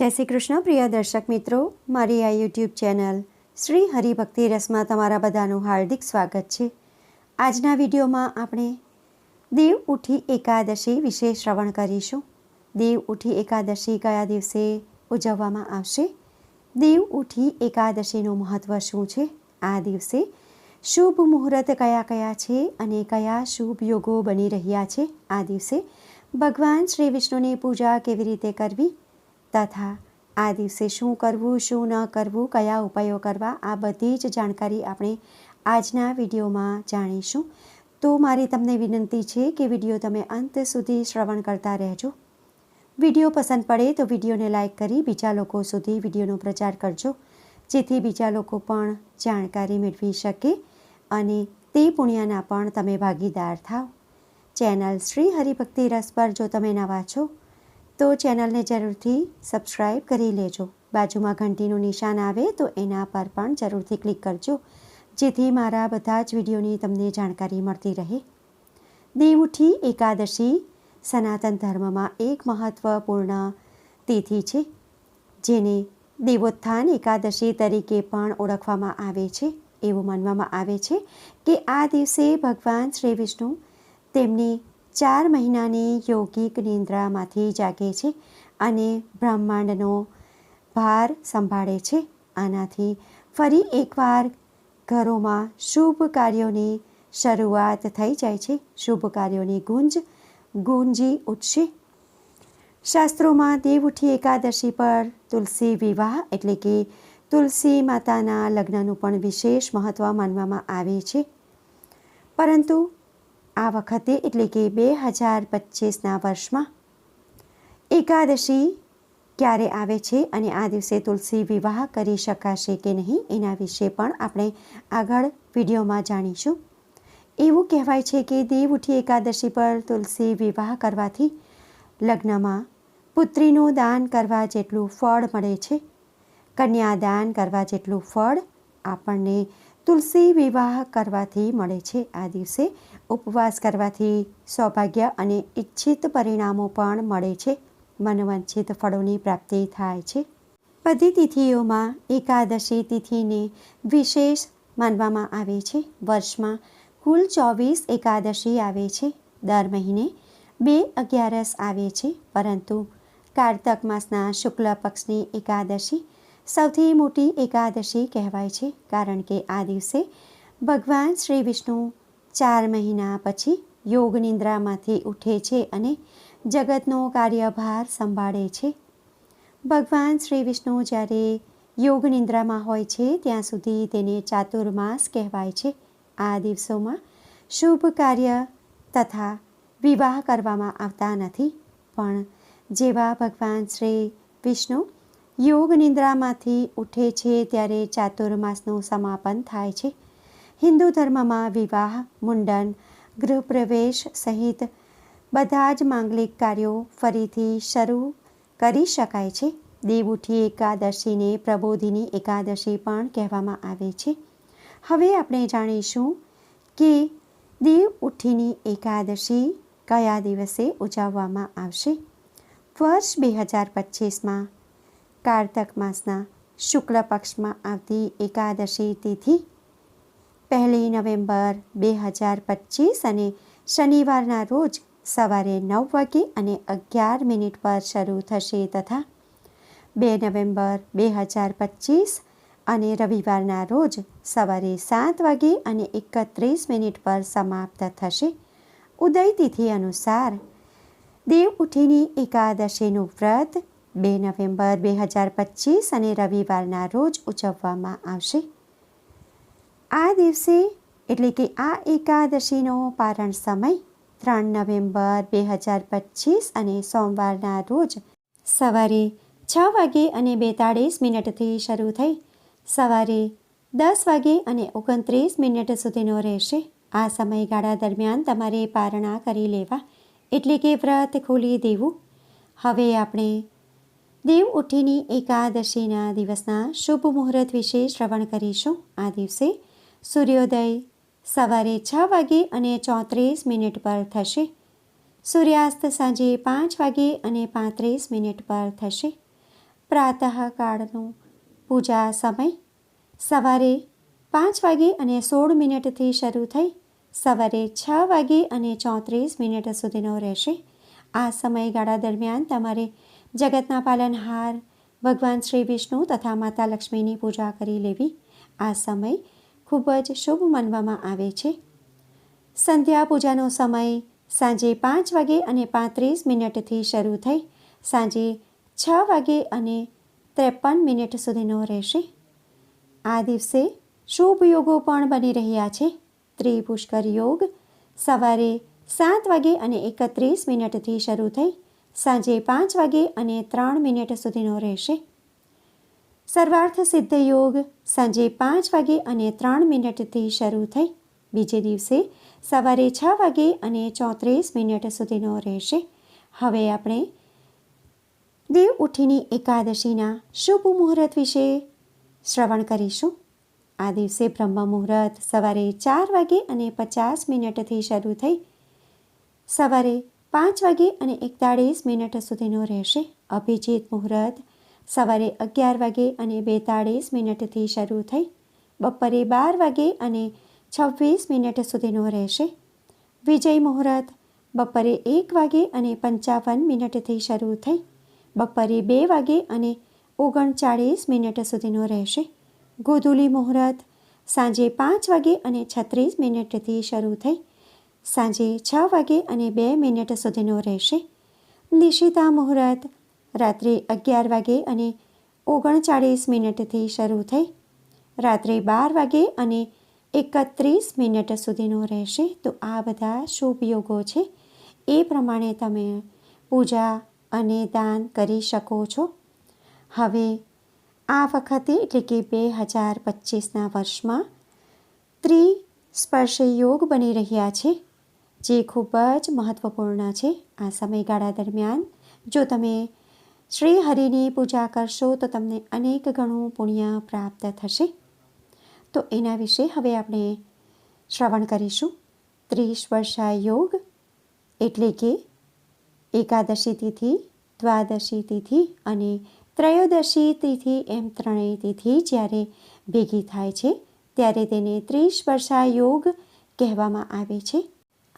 જય શ્રી કૃષ્ણ, પ્રિય દર્શક મિત્રો. મારી આ યુટ્યુબ ચેનલ શ્રી હરિભક્તિ રસમાં તમારા બધાનું હાર્દિક સ્વાગત છે. આજના વિડીયોમાં આપણે દેવ ઉઠી એકાદશી વિશે શ્રવણ કરીશું. દેવ ઉઠી એકાદશી કયા દિવસે ઉજવવામાં આવશે? દેવ ઉઠી એકાદશીનું મહત્ત્વ શું છે? આ દિવસે શુભ મુહૂર્ત કયા કયા છે અને કયા શુભ યોગો બની રહ્યા છે? આ દિવસે ભગવાન શ્રી વિષ્ણુની પૂજા કેવી રીતે કરવી? તથા આ દિવસે શું કરવું, શું ન કરવું, કયા ઉપાયો કરવા, આ બધી જ જાણકારી આપણે આજના વિડીયોમાં જાણીશું. તો મારી તમને વિનંતી છે કે વીડિયો તમે અંત સુધી શ્રવણ કરતા રહેજો. વીડિયો પસંદ પડે તો વિડીયોને લાઇક કરી બીજા લોકો સુધી વિડીયોનો પ્રચાર કરજો, જેથી બીજા લોકો પણ જાણકારી મેળવી શકે અને તે પુણ્યના પણ તમે ભાગીદાર થાવ. ચેનલ શ્રી હરિભક્તિ રસ પર જો તમે નવા છો તો ચેનલને જરૂરથી સબસ્ક્રાઈબ કરી લેજો. બાજુમાં ઘંટીનું નિશાન આવે તો એના પર પણ જરૂરથી ક્લિક કરજો, જેથી મારા બધા જ વિડીયોની તમને જાણકારી મળતી રહે. દેવઉઠી એકાદશી સનાતન ધર્મમાં એક મહત્ત્વપૂર્ણ તિથિ છે, જેને દેવોત્થાન એકાદશી તરીકે પણ ઓળખવામાં આવે છે. એવું માનવામાં આવે છે કે આ દિવસે ભગવાન શ્રી વિષ્ણુ તેમની ચાર મહિનાની યોગિક નિંદ્રામાંથી જાગે છે અને બ્રહ્માંડનો ભાર સંભાળે છે. આનાથી ફરી એકવાર ઘરોમાં શુભ કાર્યોની શરૂઆત થઈ જાય છે. શુભ કાર્યોની ગુંજ, ગુંજી ઉઠશે. શાસ્ત્રોમાં દેવઉઠી એકાદશી પર તુલસી વિવાહ એટલે કે તુલસી માતાના લગ્નનું પણ વિશેષ મહત્ત્વ માનવામાં આવે છે. પરંતુ આ વખતે એટલે કે બે હજાર પચીસના વર્ષમાં એકાદશી ક્યારે આવે છે અને આ દિવસે તુલસી વિવાહ કરી શકાશે કે નહીં એના વિશે પણ આપણે આગળ વિડીયોમાં જાણીશું. એવું કહેવાય છે કે દેવ ઉઠી એકાદશી પર તુલસી વિવાહ કરવાથી લગ્નમાં પુત્રીનું દાન કરવા જેટલું ફળ મળે છે, કન્યાદાન કરવા જેટલું ફળ આપણને તુલસી વિવાહ કરવાથી મળે છે. આ દિવસે ઉપવાસ કરવાથી સૌભાગ્ય અને ઈચ્છિત પરિણામો પણ મળે છે. મનવાંછિત ફળોની પ્રાપ્તિ થાય છે. બધી તિથિઓમાં એકાદશી તિથિને વિશેષ માનવામાં આવે છે. વર્ષમાં કુલ ચોવીસ એકાદશી આવે છે. દર મહિને બે અગિયારસ આવે છે. પરંતુ કારતક માસના શુક્લ પક્ષની એકાદશી સૌથી મોટી એકાદશી કહેવાય છે, કારણ કે આ દિવસે ભગવાન શ્રી વિષ્ણુ ચાર મહિના પછી યોગ નિંદ્રામાંથી ઉઠે છે અને જગતનો કાર્યભાર સંભાળે છે. ભગવાન શ્રી વિષ્ણુ જ્યારે યોગ નિંદ્રામાં હોય છે, ત્યાં સુધી તેને ચાતુર્માસ કહેવાય છે. આ દિવસોમાં શુભ કાર્ય તથા વિવાહ કરવામાં આવતા નથી, પણ જેવા ભગવાન શ્રી વિષ્ણુ યોગ નિંદ્રામાંથી ઉઠે છે ત્યારે ચાતુર્માસનું સમાપન થાય છે. હિન્દુ ધર્મમાં વિવાહ, મુંડન, ગૃહપ્રવેશ સહિત બધા જ માંગલિક કાર્યો ફરીથી શરૂ કરી શકાય છે. દેવઉઠી એકાદશીને પ્રબોધિની એકાદશી પણ કહેવામાં આવે છે. હવે આપણે જાણીશું કે દેવ ઉઠીની એકાદશી કયા દિવસે ઉજવવામાં આવશે? વર્ષ બે હજાર પચીસમાં કારતક માસના શુક્લ પક્ષમાં આવતી એકાદશી તિથિ પહેલી નવેમ્બર બે હજાર પચીસ અને શનિવારના રોજ સવારે નવ વાગે અને અગિયાર મિનિટ પર શરૂ થશે તથા બે નવેમ્બર બે હજાર પચીસ અને રવિવારના રોજ સવારે સાત વાગે અને એકત્રીસ મિનિટ પર સમાપ્ત થશે. ઉદય તિથિ અનુસાર દેવ ઉઠીની એકાદશીનું વ્રત બે નવેમ્બર બે હજાર પચીસ અને રવિવારના રોજ ઉજવવામાં આવશે. આ દિવસે એટલે કે આ એકાદશીનો પારણ સમય ત્રણ નવેમ્બર બે હજાર પચીસ અને સોમવારના રોજ સવારે છ વાગે અને બેતાળીસ મિનિટથી શરૂ થઈ સવારે દસ વાગે અને ઓગણત્રીસ મિનિટ સુધીનો રહેશે. આ સમયગાળા દરમિયાન તમારે પારણા કરી લેવા એટલે કે વ્રત ખોલી દેવું. હવે આપણે દેવ ઉઠીની એકાદશીના દિવસના શુભ મુહૂર્ત વિશે શ્રવણ કરીશું. આ દિવસે સૂર્યોદય સવારે છ વાગે અને ચોત્રીસ મિનિટ પર થશે. સૂર્યાસ્ત સાંજે પાંચ વાગે અને પાંત્રીસ મિનિટ પર થશે. પ્રાતઃકાળનો પૂજા સમય સવારે પાંચ વાગે અને સોળ મિનિટથી શરૂ થઈ સવારે છ વાગે અને ચોત્રીસ મિનિટ સુધીનો રહેશે. આ સમયગાળા દરમિયાન તમારે જગતના પાલનહાર, ભગવાન શ્રી વિષ્ણુ તથા માતા લક્ષ્મીની પૂજા કરી લેવી. આ સમય ખૂબ જ શુભ માનવામાં આવે છે. સંધ્યા પૂજાનો સમય સાંજે પાંચ વાગે અને પાંત્રીસ મિનિટથી શરૂ થઈ સાંજે છ વાગે અને ત્રેપન મિનિટ સુધીનો રહેશે. આ દિવસે શુભ યોગો પણ બની રહ્યા છે. ત્રિપુષ્કર યોગ સવારે સાત વાગે અને એકત્રીસ મિનિટથી શરૂ થઈ સાંજે પાંચ વાગે અને ત્રણ મિનિટ સુધીનો રહેશે. સર્વાર્થ સિદ્ધ યોગ સાંજે પાંચ વાગે અને ત્રણ મિનિટથી શરૂ થઈ. બીજે દિવસે સવારે છ વાગે અને ચોત્રીસ મિનિટ સુધીનો રહેશે. હવે આપણે દેવ ઉઠીની એકાદશીના શુભ મુહૂર્ત વિશે શ્રવણ કરીશું. આ દિવસે બ્રહ્મ મુહૂર્ત સવારે ચાર વાગે અને પચાસ મિનિટથી શરૂ થઈ. સવારે પાંચ વાગે અને એકતાળીસ મિનિટ સુધીનો રહેશે. અભિજીત મુહૂર્ત સવારે અગિયાર વાગે અને બેતાળીસ મિનિટથી શરૂ થઈ. બપોરે બાર વાગે અને છવ્વીસ મિનિટ સુધીનો રહેશે. વિજય મુહૂર્ત બપોરે એક વાગે અને પંચાવન મિનિટથી શરૂ થઈ. બપોરે બે વાગે અને ઓગણચાળીસ મિનિટ સુધીનો રહેશે. ગોધુલી મુહૂર્ત સાંજે પાંચ વાગે અને છત્રીસ મિનિટથી શરૂ થઈ. સાંજે છ વાગે અને બે મિનિટ સુધીનો રહેશે. નિશિતા મુહૂર્ત રાત્રે અગિયાર વાગે અને ઓગણચાળીસ મિનિટથી શરૂ થઈ. રાત્રે બાર વાગે અને એકત્રીસ મિનિટ સુધીનો રહેશે. તો આ બધા શુભ યોગો છે. એ પ્રમાણે તમે પૂજા અને દાન કરી શકો છો. હવે આ વખતે એટલે કે બે હજાર પચીસના વર્ષમાં ત્રિસ્પર્શ યોગ બની રહ્યા છે. જે ખૂબ જ મહત્ત્વપૂર્ણ છે આ સમયગાળા દરમિયાન. જો તમે શ્રી હરિની પૂજા કરશો તો તમને અનેક ગણું પુણ્ય પ્રાપ્ત થશે. તો એના વિશે હવે આપણે શ્રવણ કરીશું. ત્રીસ વર્ષા યોગ એટલે કે એકાદશી તિથિ, દ્વાદશી તિથિ અને ત્રયોદશી તિથિ એમ ત્રણેય તિથિ જ્યારે ભેગી થાય છે, ત્યારે તેને ત્રીસ વર્ષા યોગ કહેવામાં આવે છે.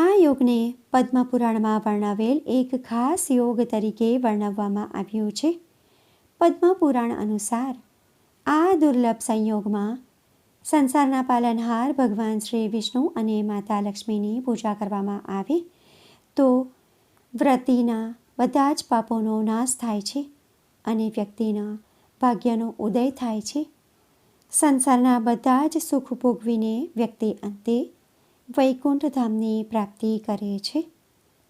આ યોગને પદ્મપુરાણમાં વર્ણવેલ એક ખાસ યોગ તરીકે વર્ણવવામાં આવ્યું છે. પદ્મપુરાણ અનુસાર આ દુર્લભ સંયોગમાં સંસારના પાલનહાર ભગવાન શ્રી વિષ્ણુ અને માતા લક્ષ્મીની પૂજા કરવામાં આવે તો વ્રતિના બધા જ પાપોનો નાશ થાય છે અને વ્યક્તિના ભાગ્યનો ઉદય થાય છે. સંસારના બધા જ સુખ ભોગવીને વ્યક્તિ અંતે વૈકુંઠ ધામની પ્રાપ્તિ કરે છે.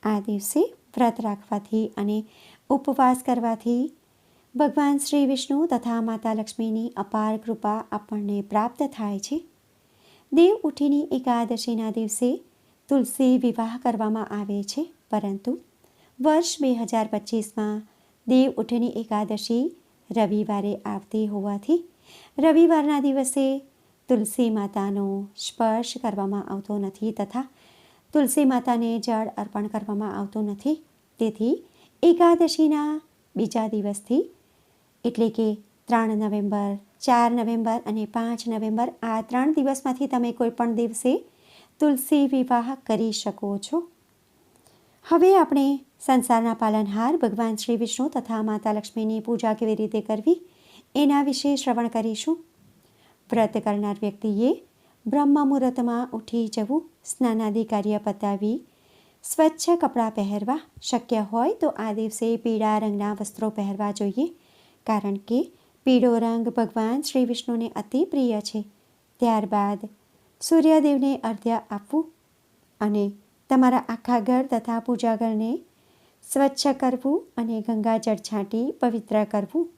આ દિવસે વ્રત રાખવાથી અને ઉપવાસ કરવાથી ભગવાન શ્રી વિષ્ણુ તથા માતા લક્ષ્મીની અપાર કૃપા આપણને પ્રાપ્ત થાય છે. દેવ ઉઠીની એકાદશીના દિવસે તુલસી વિવાહ કરવામાં આવે છે. પરંતુ વર્ષ બે હજાર પચીસમાં દેવ ઉઠીની એકાદશી રવિવારે આવતી હોવાથી રવિવારના દિવસે તુલસી માતાનો સ્પર્શ કરવામાં આવતો નથી તથા તુલસી માતાને જળ અર્પણ કરવામાં આવતું નથી. તેથી એકાદશીના બીજા દિવસથી એટલે કે ત્રણ નવેમ્બર, ચાર નવેમ્બર અને પાંચ નવેમ્બર આ ત્રણ દિવસમાંથી તમે કોઈપણ દિવસે તુલસી વિવાહ કરી શકો છો. હવે આપણે સંસારના પાલનહાર ભગવાન શ્રી વિષ્ણુ તથા માતા લક્ષ્મીની પૂજા કેવી રીતે કરવી એના વિશે શ્રવણ કરીશું. વ્રત કરનાર વ્યક્તિએ બ્રહ્મ મુહૂર્તમાં ઉઠી જવું સ્નાનાદિ કાર્ય પતાવી સ્વચ્છ કપડાં પહેરવા શક્ય હોય તો આ દિવસે પીળા રંગના વસ્ત્રો પહેરવા જોઈએ. કારણ કે પીળો રંગ ભગવાન શ્રી વિષ્ણુને અતિ પ્રિય છે. ત્યારબાદ સૂર્યદેવને અર્ધ્ય આપવું અને તમારા આખા ઘર તથા પૂજાઘરને સ્વચ્છ કરવું અને ગંગાજળ છાંટી પવિત્ર કરવું.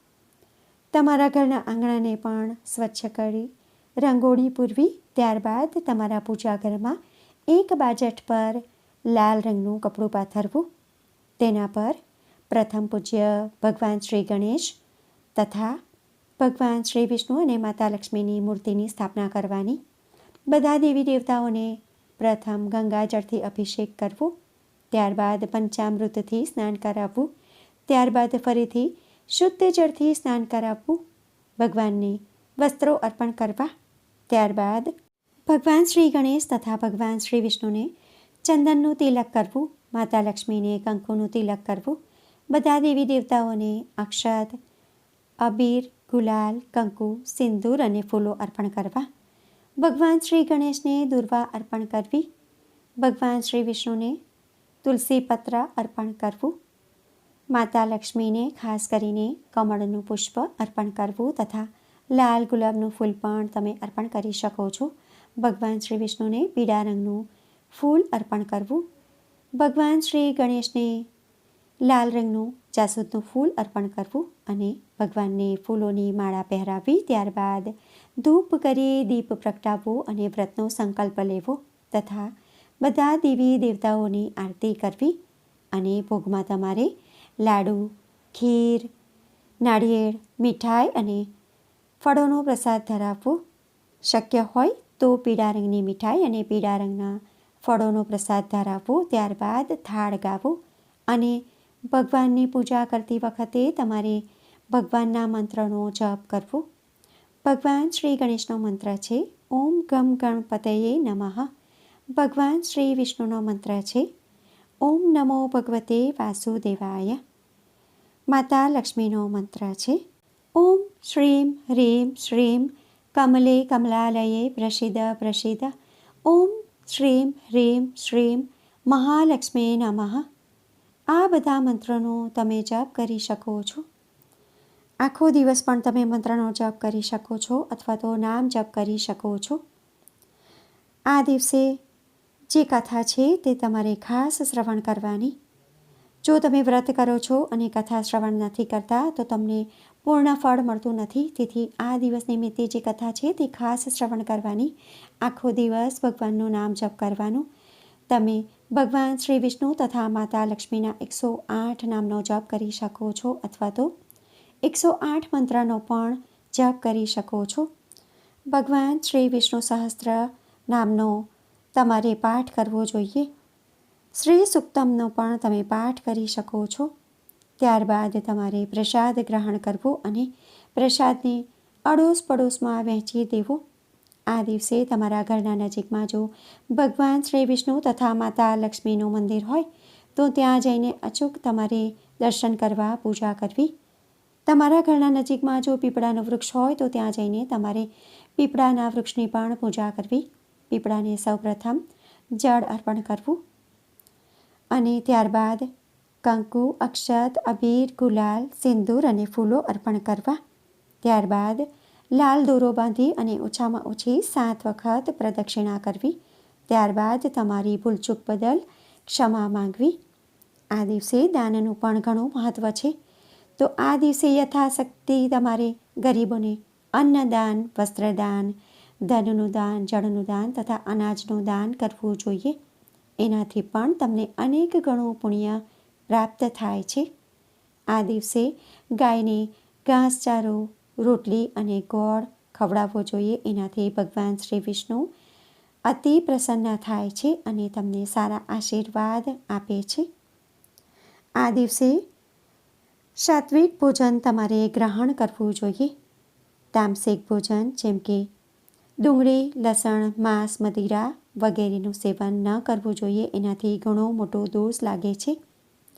તમારા ઘરના આંગણાને પણ સ્વચ્છ કરી, રંગોળી પૂરવી, ત્યારબાદ તમારા પૂજા ઘરમાં એક બાજટ પર લાલ રંગનું કપડું પાથરવું. તેના પર પ્રથમ પૂજ્ય ભગવાન શ્રી ગણેશ તથા ભગવાન શ્રી વિષ્ણુ અને માતા લક્ષ્મીની મૂર્તિની સ્થાપના કરવાની. બધા દેવી દેવતાઓને પ્રથમ ગંગાજળથી અભિષેક કરવો, ત્યારબાદ પંચામૃતથી સ્નાન કરાવવું, ત્યારબાદ ફરીથી શુદ્ધ જળથી સ્નાન કરાવવું, ભગવાનને વસ્ત્રો અર્પણ કરવા. ત્યારબાદ ભગવાન શ્રી ગણેશ તથા ભગવાન શ્રી વિષ્ણુને ચંદનનું તિલક કરવું, માતા લક્ષ્મીને કંકુનું તિલક કરવું. બધા દેવી દેવતાઓને અક્ષત, અબીર, ગુલાલ, કંકુ, સિંદૂર અને ફૂલો અર્પણ કરવા. ભગવાન શ્રી ગણેશને દુર્વા અર્પણ કરવી. ભગવાન શ્રી વિષ્ણુને તુલસી પત્ર અર્પણ કરવું. માતા લક્ષ્મીને ખાસ કરીને કમળનું પુષ્પ અર્પણ કરવું તથા લાલ ગુલાબનું ફૂલ પણ તમે અર્પણ કરી શકો છો. ભગવાન શ્રી વિષ્ણુને પીળા રંગનું ફૂલ અર્પણ કરવું. ભગવાન શ્રી ગણેશને લાલ રંગનું જાસૂદનું ફૂલ અર્પણ કરવું અને ભગવાનને ફૂલોની માળા પહેરાવી ત્યારબાદ ધૂપ કરી દીપ પ્રગટાવવો અને વ્રતનો સંકલ્પ લેવો તથા બધા દેવી દેવતાઓની આરતી કરવી અને ભોગમાં તમારે લાડુ, ખીર, નાળિયેર, મીઠાઈ અને ફળોનો પ્રસાદ ધરાવવો શક્ય હોય તો પીળા રંગની મીઠાઈ અને પીળા રંગના ફળોનો પ્રસાદ ધરાવવો. ત્યારબાદ થાળ ગાવો અને ભગવાનની પૂજા કરતી વખતે તમારે ભગવાનના મંત્રનો જપ કરવો. ભગવાન શ્રી ગણેશનો મંત્ર છે, ઓમ ગમ ગણપતયે નમઃ. ભગવાન શ્રી વિષ્ણુનો મંત્ર છે ઓમ નમો ભગવતે વાસુદેવાય. માતા લક્ષ્મીનો મંત્ર છે. ઓમ શ્રીમ હ્રીમ શ્રીમ કમલે કમલાલયે પ્રસિદ્ધ પ્રસિદ્ધ. ઓમ શ્રીમ હ્રીમ શ્રીમ મહાલક્ષ્મી નમઃ. આ બધા મંત્રોનો તમે જપ કરી શકો છો. આખો દિવસ પણ તમે મંત્રનો જપ કરી શકો છો અથવા તો નામ જપ કરી શકો છો. આ દિવસે જે કથા છે તે તમારે ખાસ શ્રવણ કરવાની. જો તમે વ્રત કરો છો અને કથા શ્રવણ નથી કરતા, તો તમને પૂર્ણ ફળ મળતું નથી. તેથી આ દિવસ નિમિત્તે જે કથા છે તે ખાસ શ્રવણ કરવાની. આખો દિવસ ભગવાનનું નામ જપ કરવાનું. તમે ભગવાન શ્રી વિષ્ણુ તથા માતા લક્ષ્મીના એકસો આઠ નામનો જપ કરી શકો છો અથવા તો એકસો આઠ મંત્રનો પણ જપ કરી શકો છો. ભગવાન શ્રી વિષ્ણુ સહસ્ત્ર નામનો તમારે પાઠ કરવો જોઈએ. શ્રી સુક્તમનો પણ તમે પાઠ કરી શકો છો. ત્યારબાદ તમારે પ્રસાદ ગ્રહણ કરવો અને પ્રસાદને અડોશ પડોશમાં વહેંચી દેવો. આ દિવસે તમારા ઘરના નજીકમાં જો ભગવાન શ્રી વિષ્ણુ તથા માતા લક્ષ્મીનું મંદિર હોય, તો ત્યાં જઈને અચૂક તમારે દર્શન કરવા પૂજા કરવી. તમારા ઘરના નજીકમાં જો પીપળાનું વૃક્ષ હોય, તો ત્યાં જઈને તમારે પીપળાના વૃક્ષની પણ પૂજા કરવી. પીપળાને સૌપ્રથમ જળ અર્પણ કરવું અને ત્યારબાદ કંકુ, અક્ષત, અબીર, ગુલાલ, સિંદૂર અને ફૂલો અર્પણ કરવા. ત્યારબાદ લાલ દોરો બાંધી અને ઓછામાં ઓછી સાત વખત પ્રદક્ષિણા કરવી. ત્યારબાદ તમારી ભૂલચૂક બદલ ક્ષમા માંગવી. આ દિવસે દાનનું પણ ઘણું મહત્ત્વ છે. તો આ દિવસે યથાશક્તિ તમારે ગરીબોને અન્નદાન, વસ્ત્રદાન ધનનું દાન, જળનું દાન તથા અનાજનું દાન કરવું જોઈએ. એનાથી પણ તમને અનેક ગણું પુણ્ય પ્રાપ્ત થાય છે. આ દિવસે ગાયને ઘાસચારો, રોટલી અને ગોળ ખવડાવવો જોઈએ. એનાથી ભગવાન શ્રી વિષ્ણુ અતિ પ્રસન્ન થાય છે અને તમને સારા આશીર્વાદ આપે છે. આ દિવસે સાત્વિક ભોજન તમારે ગ્રહણ કરવું જોઈએ. તામસિક ભોજન જેમ કે ડુંગળી, લસણ, માંસ, મદિરા વગેરેનું સેવન ન કરવું જોઈએ. એનાથી ઘણો મોટો દોષ લાગે છે.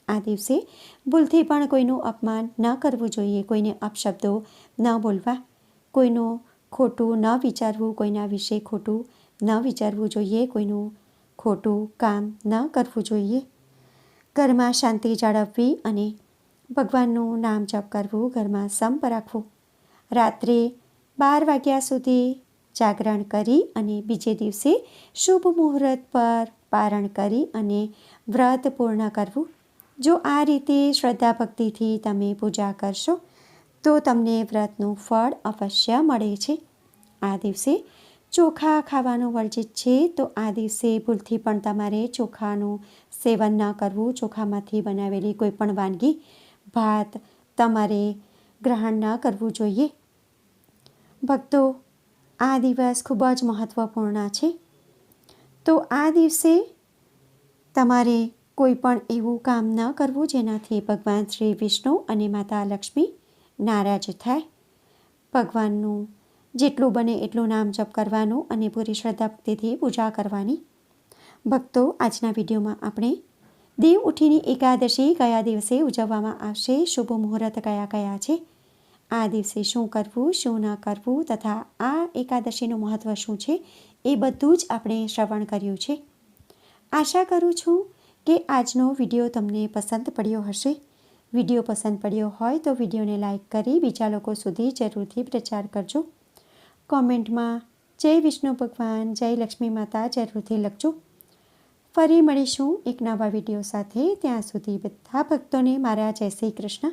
આ દિવસે ભૂલથી પણ કોઈનું અપમાન ન કરવું જોઈએ. કોઈને અપશબ્દો ન બોલવા, કોઈનું ખોટું ન વિચારવું, કોઈના વિશે ખોટું ન વિચારવું જોઈએ. કોઈનું ખોટું કામ ન કરવું જોઈએ. ઘરમાં શાંતિ જાળવવી અને ભગવાનનું નામ જપ કરવું ઘરમાં સંપ રાખવું. રાત્રે બાર વાગ્યા સુધી જાગરણ કરી અને બીજે દિવસે શુભ મુહૂર્ત પર પારણ કરી અને વ્રત પૂર્ણ કરવું. જો આ રીતે શ્રદ્ધા ભક્તિથી તમે પૂજા કરશો, તો તમને વ્રતનું ફળ અવશ્ય મળે છે. આ દિવસે ચોખા ખાવાનું વર્જિત છે, તો આ દિવસે ભૂલથી પણ તમારે ચોખાનું સેવન ન કરવું. ચોખામાંથી બનાવેલી કોઈ પણ વાનગી, ભાત તમારે ગ્રહણ ન કરવું જોઈએ. ભક્તો આ દિવસ ખૂબ જ મહત્ત્વપૂર્ણ છે. તો આ દિવસે તમારે કોઈ પણ એવું કામ ન કરવું જેનાથી ભગવાન શ્રી વિષ્ણુ અને માતા લક્ષ્મી નારાજ થાય. ભગવાનનું જેટલું બને એટલું નામ જપ કરવાનું અને પૂરી શ્રદ્ધા ભક્તિથી પૂજા કરવાની. ભક્તો, આજના વિડીયોમાં આપણે દેવ ઉઠીની એકાદશી કયા દિવસે ઉજવવામાં આવશે. શુભ મુહૂર્ત કયા કયા છે? આ દિવસે શું કરવું, શું ન કરવું તથા આ એકાદશીનું મહત્ત્વ શું છે, એ બધું જ આપણે શ્રવણ કર્યું છે. આશા કરું છું કે આજનો વીડિયો તમને પસંદ પડ્યો હશે. વીડિયો પસંદ પડ્યો હોય તો વિડીયોને લાઇક કરી બીજા લોકો સુધી જરૂરથી પ્રચાર કરજો. કોમેન્ટમાં જય વિષ્ણુ ભગવાન, જય લક્ષ્મી માતા જરૂરથી લખજો. ફરી મળીશું એક નવા વીડિયો સાથે. ત્યાં સુધી બધા ભક્તોને મારા જય શ્રી કૃષ્ણ.